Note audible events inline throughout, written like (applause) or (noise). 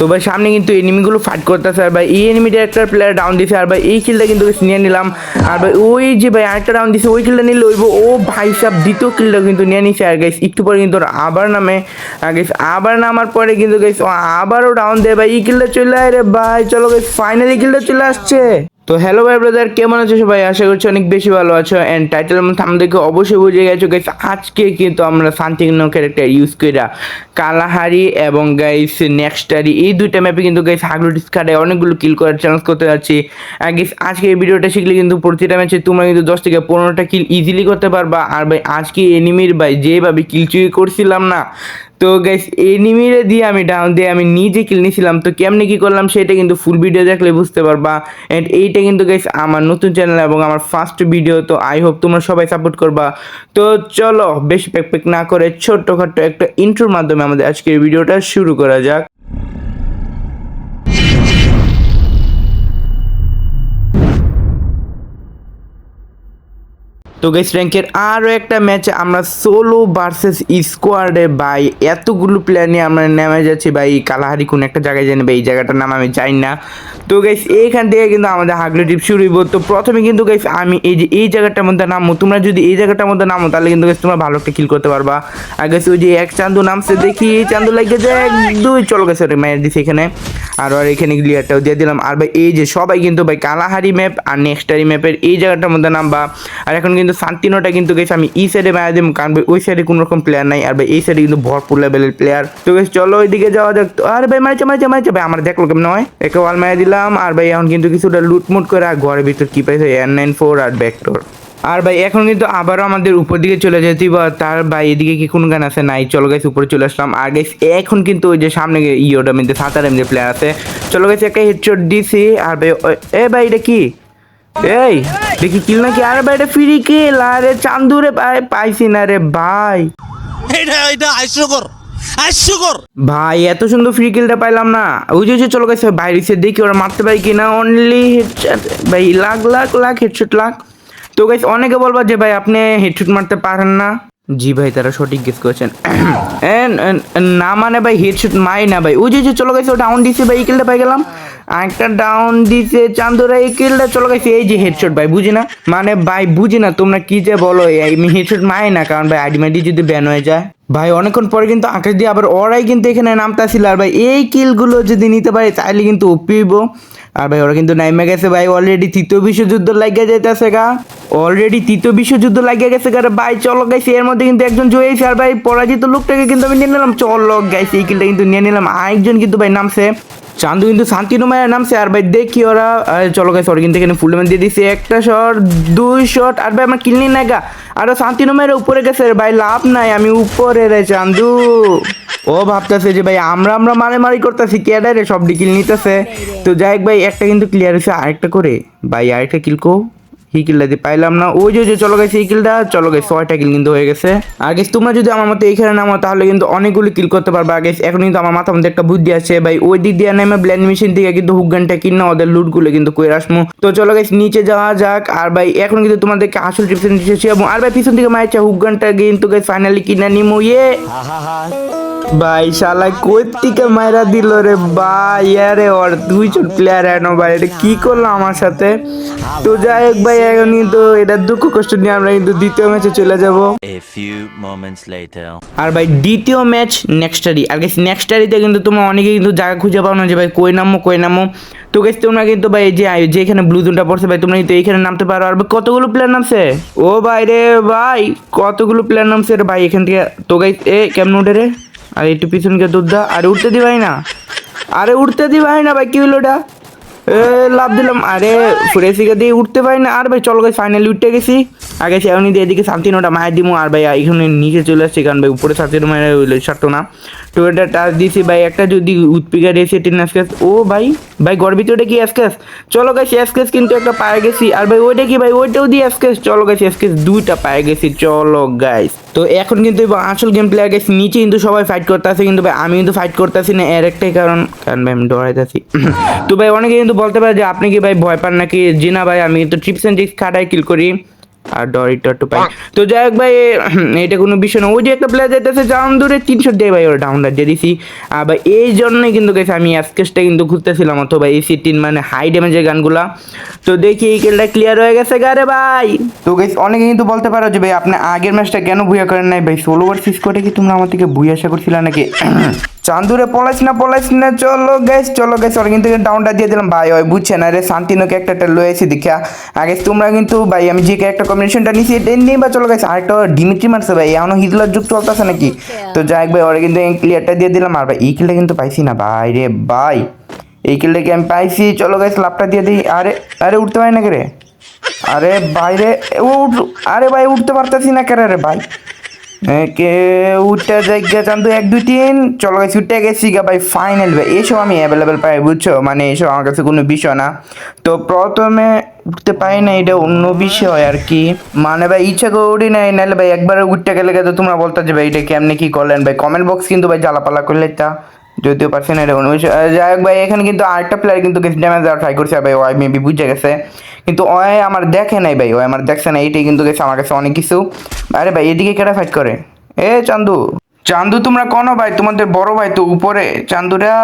তো ভাই, সামনে কিন্তু এনিমিগুলো ফাইট করতেছে। আর ভাই, এই এনিমিটা একটা প্লেয়ার ডাউন দিছে। আর ভাই, এই কিলটা কিন্তু নিয়ে নিলাম। আর ভাই, ওই যে ভাই, আরেকটা ডাউন দিছে, ওই কিলটা নিলে ওইব ও ভাই সাহেব দ্বিতীয় কিলটা কিন্তু নিয়ে নিছে। আর গাইস একটু পরে কিন্তু আবার নামে। আর গাইস আবার নামার পরে কিন্তু গাইস আবারও ডাউন দেয়। ভাই, এই কিলটা চলে আয় রে ভাই। চলো গাইস ফাইনালি কিলটা চলে আসছে। তো হ্যালো ভাই ব্রাদার কেমন আছো সবাই? আশা করছি অনেক বেশি ভালো আছো। অ্যান্ড টাইটেল মধ্যে আমাদেরকে অবশ্যই বুঝে গেছো গাইস আজকে কিন্তু আমরা শান্তিগ্ন ক্যারেক্টার ইউজ কইরা কালাহারি এবং গাইস নেক্সটারি এই দুইটা ম্যাপে কিন্তু গাইস হাগলুটিস কার্ডে অনেকগুলো কিল করার চ্যালেঞ্জ করতে যাচ্ছি। গাইস আজকে এই ভিডিওটা শিখলে কিন্তু প্রতিটা ম্যাচে তোমরা কিন্তু দশ থেকে পনেরোটা কিল ইজিলি করতে পারবা। আর ভাই, আজকে এনিমির ভাই, যেভাবে কিল চুরি করছিলাম না তো গাইস এনিমিরে দিয়ে আমি ডাউন দিয়ে আমি নিজে কিল নিয়েছিলাম তো কেমনি কি করলাম সেটা কিন্তু ফুল ভিডিও দেখলে বুঝতে পারবা। অ্যান্ড এইটা কিন্তু গাইস আমার নতুন চ্যানেল এবং আমার ফার্স্ট ভিডিও তো আই হোপ তোমরা সবাই সাপোর্ট করবা। তো চলো, বেশি প্যাক প্যাক না করে ছোট্টখাট্ট একটা ইন্ট্রোর মাধ্যমে আমাদের আজকের ভিডিওটা শুরু করা যাক। তো গাইস র্যাঙ্কের আরও একটা ম্যাচে আমরা সোলো ভার্সেস স্কোয়াডে ভাই, এতগুলো প্লেয়ার নিয়ে আমরা নেমে যাচ্ছি, ভাই, কালাহারি কোন একটা জায়গায় জানি ভাই, এই জায়গাটার নাম আমি জানি না। তো গাইস এইখান থেকে কিন্তু আমাদের হাগলি টিপ শুরু হইব। তো প্রথমে কিন্তু গাইস আমি এই যে, এই জায়গাটার মধ্যে নামো তোমরা যদি এই জায়গাটার মধ্যে নামো, তাহলে কিন্তু গাইস তোমরা ভালো একটা কিল করতে পারবা। আর গাইস ওই যে এক চান্দু নামছে, দেখি, এই চান্দু লাগে যে এক, দুই, চলো গেছে রে মায়ের দিছে এখানে। আর আর এখানে ক্লিয়ারটাও দিয়ে দিলাম। আর ভাই, এই যে সবাই কিন্তু ভাই, কালাহারি ম্যাপ আর নেক্সটারি ম্যাপের এই জায়গাটার মধ্যে নামবা। আর এখন কিন্তু শান্তিনোটা কিন্তু গেছে আমি এই সাইডে মারা দিম, কারণ ওই সাইডে কোনো রকম প্লেয়ার নাই, আর ভাই, এই সাইডে কিন্তু ভরপুর লেভেলের প্লেয়ার তো গেছ চলো ওইদিকে যাওয়া যাক। আরে ভাই, মারছে মারছে মারছে, ভাই, আমার দেখল কেমন হয়? একে ওয়াল মারা দিলাম, আর ভাই, এখন কিন্তু কিছুটা লুটমুট করে, আর ঘরের ভিতর কি পাইছে? এন নাইন ফোর আর ব্যাকটোর আর ভাই, এখন কিন্তু আবারও আমাদের উপর দিকে চলে যেতে তার ভাই, এদিকে কি কোন গান আছে? নাই, চলো গেছে উপরে চলে আসলাম। আর গেছে এখন কিন্তু ওই যে সামনে ইয়োটার মধ্যে সাঁতার মধ্যে প্লেয়ার আছে। চলো গেছে একটা হেডশট দিছি, আর ভাই এ ভাই, এটা কি? এই দেখি কিল নাকি আরে ভাই এটা ফ্রি কিল আরে চান্দুরে ভাই পাইছি না রে ভাই। এটা এটা হাস্যকর হাস্যকর। ভাই এত সুন্দর ফ্রি কিলটা পাইলাম না। ওই যে চলো গেছে বাইরে সে দেখি ওরা মারতে পারি কিনা। অনলি হেডশট ভাই লাখ লাখ লাখ হেডশট লাখ। তো গাইস অনেকে বলবা যে ভাই আপনি হেডশট মারতে পারেন না। জি ভাই তারা সঠিক গেস করেছেন। না মানে ভাই হেডশট মাই না ভাই। ওই যে চলো গেছে ডাউন দিছে ভাই কিলটা পাই গেলাম। একটা ডাউন দিছে চান্দুরা, এই কিলটা চলো গেছে এই যে হেডশট ভাই, বুঝি না? মানে ভাই, বুঝি না তোমরা কি যে বলো, এই হেডশট মাই না, কারণ ভাই, আইডি মাইডি যদি ব্যান হয়ে যায়। ভাই, অনেকক্ষণ পরে কিন্তু আকাশ দিয়ে আবার ওরাই কিন্তু এখানে নামতাছিল, আর ভাই, এই কিলগুলো যদি নিতে পারি তাহলে কিন্তু ওপিব আর ভাই, ওরা কিন্তু নাইমে গেছে, ভাই অলরেডি তৃতীয় বিশ্বযুদ্ধ লাগিয়ে যাইতেছে গা। অলরেডি তৃতীয় বিশ্বযুদ্ধ লাগিয়ে গেছে রে ভাই, চলো গাইছে এর মধ্যে কিন্তু একজন জয়েছে আর ভাই, পরাজিত লোকটাকে কিন্তু আমি নিয়ে নিলাম। চলো গাইছে এই কিলটা কিন্তু নিয়ে নিলাম। আরেকজন কিন্তু ভাই নামছে। চান্দু কিন্তু শান্তিনুমায় নামছে। আর ভাই, দেখি ওরা চলো গাইছে ওরা কিন্তু এখানে ফুল দিয়ে দিছে একটা শট দুই শট আর ভাই, আমার কিলনি না গা। আরও শান্তিনুমায়ের উপরে গেছে ভাই, লাভ নাই। আমি উপরে রে চান্দু। ও ভাবতেছে যে ভাই, আমরা আমরা মারে মারি করতেছি। কেডা রে সব কিল নিতেছে? তো যাই ভাই, একটা কিন্তু ক্লিয়ার হয়েছে। আরেকটা করে। ভাই, আরেকটা কিল কো। এই দিয়ে পাইলাম না। ওই যে চলো গেছে এই কিলটা, চলো গেছে ছয়টা কিল কিন্তু হয়ে গেছে। আর গেছে তোমরা যদি আমার মতো এইখানে নামো, তাহলে কিন্তু অনেকগুলো কিল করতে পারবে। আগে এখন কিন্তু আমার মাথার মধ্যে একটা বুদ্ধি আছে। ভাই, ওই দিক দিয়ে নেমে ব্ল্যান্ড মেশিন থেকে কিন্তু হুক গানটা কিনা ওদের লুটগুলো কিন্তু কই রাসমু তো চলো গেছে নিচে যাওয়া যাক। আর ভাই, এখন কিন্তু তোমাদেরকে আসল টিপসেন দিতেছি এবং, আর ভাই, পিছন থেকে মারছে হুক গানটা কিন্তু গেছে ফাইনালি কিনা নিমো ইয়ে। ভাই শালা কই থেকে মাইরা দিল রে ভাই। আরে ওর দুই দুইজন প্লেয়ার এনো ভাই এটা কি করল আমার সাথে? তো যাই হোক ভাই এখন কিন্তু এটা দুঃখ কষ্ট নিয়ে আমরা কিন্তু দ্বিতীয় ম্যাচে চলে যাব. আর ভাই দ্বিতীয় ম্যাচ নেক্সট নেক্সটারি আর গেছি নেক্সটারিতে কিন্তু তোমরা অনেকে কিন্তু জায়গা খুঁজে পাও না যে ভাই কই নামো কই নামো। তো গেছি তোমরা কিন্তু ভাই এই যে যে এখানে ব্লু জোনটা পড়ছে ভাই তোমরা কিন্তু এইখানে নামতে পারো। আর কতগুলো প্লেয়ার নামছে? ও ভাই রে ভাই কতগুলো প্লেয়ার নামছে রে ভাই এখান থেকে? তো গাই এ কেমন উঠে রে? আর একটু পিছনকে দুধ দা আরে উঠতে দি ভাই না। আরে উঠতে দি ভাই না ভাই কি হলো ওটা লাভ দিলাম। আরে ফ্রেসিকে দিয়ে উঠতে পারি না। আর ভাই চলো গাই ফাইনালি উঠতে গেছি। আগে সেমনি দিয়ে এদিকে শান্তিনোটা মায়ের দিমু, আর ভাই এখানে নিচে চলে আসছে কারণ ভাই উপরে শান্তিনো মায়ের ছাড়তো না। তো এটা টাচ দিয়েছি ভাই, একটা যদি উৎপিকা দিয়েছে টিন অ্যাসকেস ও ভাই ভাই গর্বিত, ওটা কি অ্যাসকেস চলো গেছি অ্যাসকেস কিন্তু একটা পায়ে গেছি। আর ভাই ওইটা কি ভাই, ওইটাও দিয়ে অ্যাসকেস চলো গেছি অ্যাসকেস দুইটা পায়ে গেছি, চলো গাইস তো এখন কিন্তু আসল গেম প্লেয়ার গেছি নিচে কিন্তু সবাই ফাইট করতেছে কিন্তু ভাই, আমি কিন্তু ফাইট করতেছি না, এর একটাই কারণ কারণ ভাই আমি ডরাইতেছি। তো ভাই অনেকে কিন্তু বলতে পারে যে আপনি কি ভাই ভয় পান নাকি? জি না ভাই, আমি কিন্তু ট্রিপস অ্যান্ড ট্রিক্স খাটাই কিল করি। আর ডরিটো একটু পাই। তো যাই হোক ভাই (clears throat) এটা কোনো বিষয় না। ওই যে একটা প্লেয়ার যেতেছে জাম দূরে তিনশো দেয় ভাই ওর ডাউনলোড দিয়ে দিছি। আর ভাই এই জন্যই কিন্তু গেছে আমি অ্যাসকেসটা কিন্তু ঘুরতেছিলাম। অথবা এই সিটিন মানে হাই ড্যামেজের গানগুলা। তো দেখি এই খেলটা ক্লিয়ার হয়ে গেছে গারে ভাই। তো গেছে অনেকে কিন্তু বলতে পারো যে ভাই আপনি আগের ম্যাচটা কেন ভুইয়া করেন নাই? ভাই ষোলো ওভার সিক্স করে কি তোমরা আমার থেকে ভুইয়া আশা করছিলে নাকি? (clears throat) চান্দুরে পলাইস না পলাইস না চলো গ্যাস চলো গ্যাস ওরা কিন্তু ডাউনটা দিয়ে দিলাম ভাই ওই বুঝছে না রে শান্তিনোকে একটা একটা লয়েছি দেখা আগে তোমরা কিন্তু ভাই আমি যে একটা কম্বিনেশনটা নিয়েছি এটা নিয়ে বা চলো গেছে আরেকটা ডিমিট্রি মারছে ভাই এখনও হিটলার যুগ চলতেছে নাকি? তো যাই ভাই ওরা কিন্তু ক্লিয়ারটা দিয়ে দিলাম আর ভাই এই কিলটা কিন্তু পাইছি না ভাই রে ভাই। এই কিলটা কি আমি পাইছি? চলো গাইস লাভটা দিয়ে দিই। আরে আরে উঠতে পারি না কে রে আরে বাইরে ও উঠ আরে ভাই উঠতে পারতেছি না কেন রে ভাই? উঠতে জায়গা চান্দু এক, দুই, তিন। চলো গেছি উঠে গেছি গা ভাই ফাইনাল ভাই। এসব আমি অ্যাভেলেবেল পাই, বুঝছ? মানে এসব আমার কাছে কোনো বিষয় না। তো প্রথমে উঠতে পারি না, এটা অন্য বিষয় আর কি। মানে ভাই, ইচ্ছা করে উঠি নাই, নাহলে ভাই একবারে উঠতে গেলে তো তোমরা বলতে যে ভাই, এটা কেমনি কি করলেন ভাই? কমেন্ট বক্স কিন্তু ভাই জ্বালাপালা করলে তা। যদিও পারছে না এটা যাই হোক ভাই, এখানে কিন্তু আরেকটা প্লেয়ার কিন্তু ড্যামেজ দেওয়ার ট্রাই করছে, ভাই, ওয়াই মেবি বুঝে গেছে। কিন্তু ওই আমার দেখে নাই ভাই ওই আমার দেখছে না, এইটাই কিন্তু গেছে আমার কাছে অনেক কিছু। আরে ভাই, এদিকে কেটা ফাইট করে? এ, চান্দু। চান্দু, তোমরা কোন ভাই, তোমাদের বড় ভাই তো উপরে। চান্দুরা,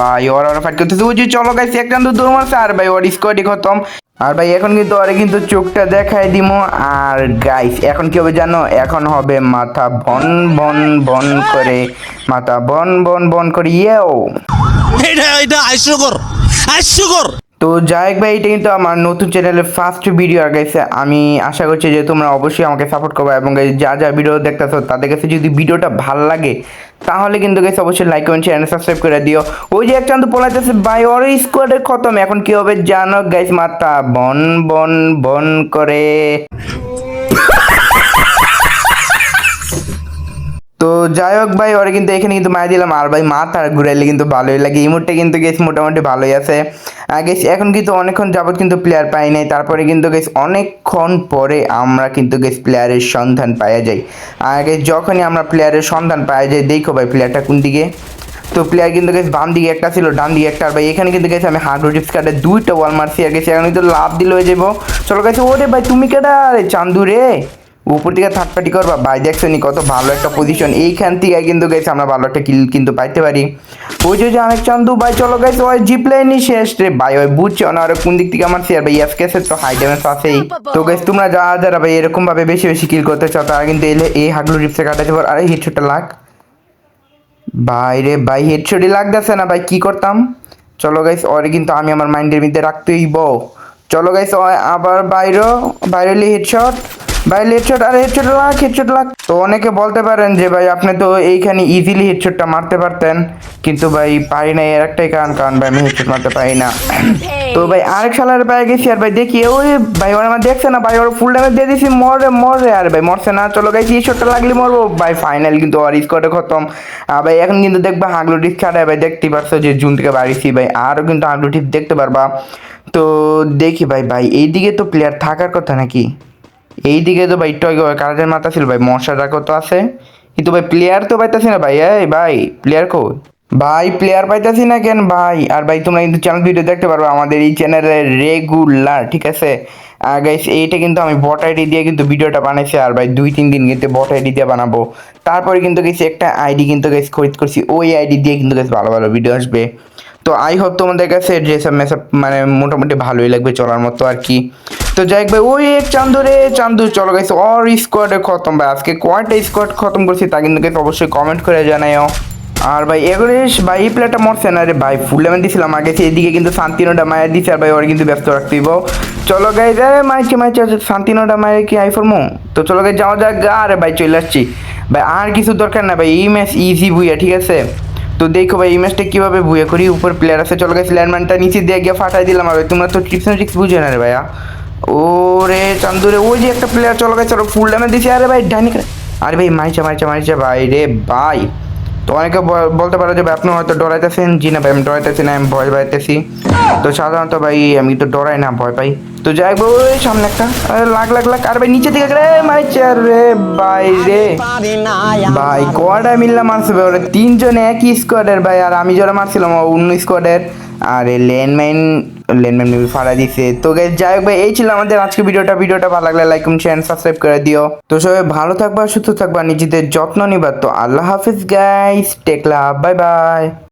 ভাই, ওরা ওরা ফাইট করতেছে। যে, চলো গাইছি এক চান্দু দৌড় মারছে, আর ভাই, ওর স্কোয়াডই খতম। আর ভাই, এখন কিন্তু আরে কিন্তু চোখটা দেখাই দিমো। আর গাইস এখন কি হবে জানো? এখন হবে মাথা বন বন বন করে, মাথা বন বন বন করে, ইয়েও। এটা এটা হাস্যকর হাস্যকর তো যাই ভাই, এটা কিন্তু আমার নতুন চ্যানেলের ফার্স্ট ভিডিও আর গেছে আমি আশা করছি যে তোমরা অবশ্যই আমাকে সাপোর্ট করবে এবং যা যা ভিডিও দেখতেছো, তাদের কাছে যদি ভিডিওটা ভালো লাগে, তাহলে কিন্তু গেছে অবশ্যই লাইক কমেন্ট চ্যানেল সাবস্ক্রাইব করে দিও। ওই যে একটা তো পলাইতেছে ভাই, ওর স্কোয়াডের খতম, এখন কি হবে জানো গাইস মাথা বন বন বন করে। তো যাই হোক ভাই, ওরা কিন্তু এখানে কিন্তু মায়া দিলাম, আর ভাই, মাথা ঘুরাইলে কিন্তু ভালোই লাগে। এই মুহূর্তে কিন্তু গেছে মোটামুটি ভালোই আছে। আগে এখন কিন্তু অনেকক্ষণ যাবত কিন্তু প্লেয়ার পাই নাই। তারপরে কিন্তু গেছে অনেকক্ষণ পরে আমরা কিন্তু গেছে প্লেয়ারের সন্ধান পাওয়া যাই। আগে যখনই আমরা প্লেয়ারের সন্ধান পাওয়া যাই, দেখো ভাই প্লেয়ারটা কোন দিকে? তো প্লেয়ার কিন্তু গেছে বাম দিকে একটা ছিল, ডান দিকে একটা। আর ভাই, এখানে কিন্তু গেছে আমি হার্ড টিপস কার্ডে দুইটা ওয়াল মারছি, আর গেছে এখন কিন্তু লাভ দিলে হয়ে যাব চলো গেছে ওরে ভাই, তুমি কেটা আরে চান্দু রে? উপর থেকে থার্ড পার্টি করবা, ভাই দেখছ নি কত ভালো একটা পজিশন এইখান থেকে কিন্তু গেছে আমরা ভালো একটা কিল কিন্তু পাইতে পারি। ওই যে অনেক চান্দু ভাই, চলো গেছে ওই জিপ লাইনই শেষ রে ভাই, ওই বুঝছ না ওরা কোন দিক থেকে আমার শেয়ার ভাই, এফ কেসের তো হাই ড্যামেজ আছেই। তো গেছে তোমরা যা যারা ভাই এরকম ভাবে বেশি বেশি কিল করতে চাও, তারা কিন্তু এলে এই হাগলু রিপসে কাটাতে পারো। আরে হিটশোটা লাগ। ভাই রে ভাই হেডশটই লাগতেছে না ভাই, কি করতাম? চলো গাইস ওরে কিন্তু আমি আমার মাইন্ডের মধ্যে রাখতেই বউ চলো গাইস আবার বাইরে বাইরে হেডশট বাইরে হেডশট আর হেডশট লাগ হেডশট লাগ তো অনেকে বলতে পারেন যে, ভাই, আপনি তো এইখানে ইজিলি হেডশটটা মারতে পারতেন। কিন্তু ভাই, পারি না এর একটাই কারণ কারণ ভাই, আমি হেডশট মারতে পারি না। তো ভাই, আরেক সালার পায়ে গেছি আর ভাই, দেখি, ওই ভাই, ওরা আমার দেখছে না, ভাই, ওর ফুল ড্যামেজ দিয়ে দিছি, মরে মরে, আর ভাই, মরছে না, চলো গাইছি এই শটটা লাগলে মরবো। ভাই ফাইনাল কিন্তু আর স্কোয়াডে খতম। আর ভাই, এখন কিন্তু দেখবা হাগলু টিপ ছাড়া ভাই, দেখতে পারছ যে, জুন থেকে বাড়িছি, ভাই, আরও কিন্তু হাগলু টিপ দেখতে পারবা। তো দেখি ভাই ভাই, এইদিকে তো প্লেয়ার থাকার কথা নাকি? এইদিকে তো ভাই টয় কারাজের মাথা ছিল ভাই মশাটা কত আছে। কিন্তু ভাই প্লেয়ার তো পাইতাছি না ভাই, এই ভাই প্লেয়ার কো ভাই প্লেয়ার পাইতাছি না কেন ভাই? আর ভাই, তোমরা কিন্তু চ্যানেল ভিডিও দেখতে পারবে, আমাদের এই চ্যানেলে রেগুলার ঠিক আছে? গাইস এইটা কিন্তু আমি বট আইডি দিয়ে কিন্তু ভিডিওটা বানাইছি, আর ভাই, দুই, তিন দিন কিন্তু বট আইডি দিয়ে বানাবো। তারপরে কিন্তু গেছি একটা আইডি কিন্তু গেছি খরিদ করছি, ওই আইডি দিয়ে কিন্তু গেছি ভালো ভালো ভিডিও আসবে। তো আই হোপ তোমাদের কাছে ড্রেসআপ মেসআপ মানে মোটামুটি ভালোই লাগবে চলার মতো আর কি। তো যাই ভাই, ওই এক চান্দু রে, চান্দু চলো গেছে অর স্কোয়াডে খতম ভাই, আজকে কয়টা স্কোয়াড খতম করছি, তা কিন্তু অবশ্যই কমেন্ট করে জানাইও। আর ভাই এগুলিস ভাই, এই প্লেয়ারটা মরছে না রে ভাই ফুল লেভেন দিছিলাম আগে এদিকে কিন্তু শান্তিনোটা মায়ের দিছে, আর ভাই, ওর কিন্তু ব্যস্ত রাখতে দিব চলো গাই রে মাইছে মাইছে শান্তিনোটা মায়ের কি আই ফরমো তো চলো গাই যাওয়া যাক, আরে ভাই, চলে আসছি। ভাই, আর কিছু দরকার না ভাই, এই ম্যাচ ইজি বুইয়া, ঠিক আছে? তো দেখো ভাই, এই ম্যাচটা কীভাবে বুয়ে করি, উপর প্লেয়ার আছে, চলো গেছে ল্যান্ডম্যানটা নিচে দিয়ে গিয়ে ফাটাই দিলাম, আর তোমরা তো টিপস ট্রিক্স বুঝে না রে ভাইয়া। ও রে চান্দুরে ওই যে একটা প্লেয়ার চলো গেছে চলো ফুল ড্যামেজ দিছে। আরে ভাই ডানি আরে ভাই মাইচা মাইচা মাইচা ভাই রে ভাই। তো অনেকে বলতে পারো যে ভাই আপনি হয়তো ডরাইতেছেন জি না ভাই আমি ডরাইতেছি না আমি ভয় পাইতেছি। তো সাধারণত ভাই আমি তো ডরাই না ভয় পাই। তো যাই হোক ওই সামনে একটা আরে লাখ লাখ লাখ আর ভাই নিচে দিকে রে মাইচা রে ভাই রে। ভাই কয়টা মিললাম মারছে ভাই ওরা তিনজন একই স্কোয়াডের ভাই আর আমি যারা মারছিলাম ও অন্য স্কোয়াডের আর এই লেনম্যান মুভি ফাড়া দিছে। তো যাই হোক ভাই, এই ছিল আমাদের আজকে ভিডিওটা। ভিডিওটা ভালো লাগলে লাইক কমেন্ট শেয়ার সাবস্ক্রাইব করে দিও। তো সবাই ভালো থাকবা, সুস্থ থাকবা, নিজেদের যত্ন নিবার তো আল্লাহ হাফিজ গাইস টেক টেকলা বাই বাই